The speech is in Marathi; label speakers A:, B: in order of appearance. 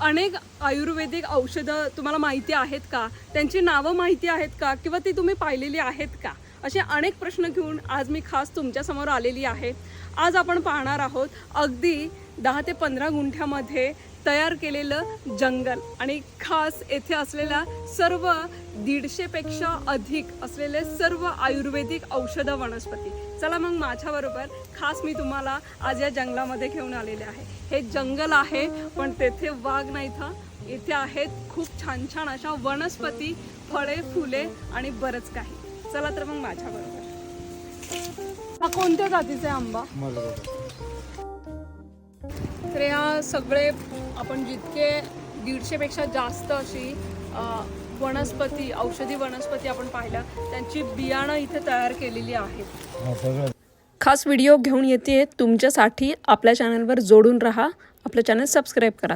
A: अनेक आयुर्वेदिक औषधं तुम्हाला माहिती आहेत का? त्यांची नावं माहिती आहेत का? किंवा ती तुम्ही पाहिलेली आहेत का? असे अनेक प्रश्न घेऊन आज मी खास तुमच्यासमोर आलेली आहे. आज आपण पाहणार आहोत अगदी दहा ते पंधरा गुंठ्यामध्ये तयार केलेलं जंगल. आणि खास येथे असलेल्या सर्व दीडशेपेक्षा अधिक असलेले सर्व आयुर्वेदिक औषध वनस्पती. चला मग माझ्याबरोबर खास मी तुम्हाला आज या जंगलामध्ये घेऊन आलेले आहे. हे जंगल आहे पण तेथे वाघ नाही था. इथे आहेत खूप छान छान अशा वनस्पती फळे फुले आणि बरंच काही. चला तर मग माझ्याबरोबर. हा कोणत्या जातीचा आहे आंबा? सगळे आपण जितके दीडशेपेक्षा जास्त अशी वनस्पती औषधी वनस्पती आपण पाहिल्या त्यांची बियाणं इथे तयार केलेली आहेत. खास व्हिडिओ घेऊन येते तुमच्यासाठी. आपल्या चॅनलवर जोडून राहा. आपलं चॅनल सबस्क्राईब करा.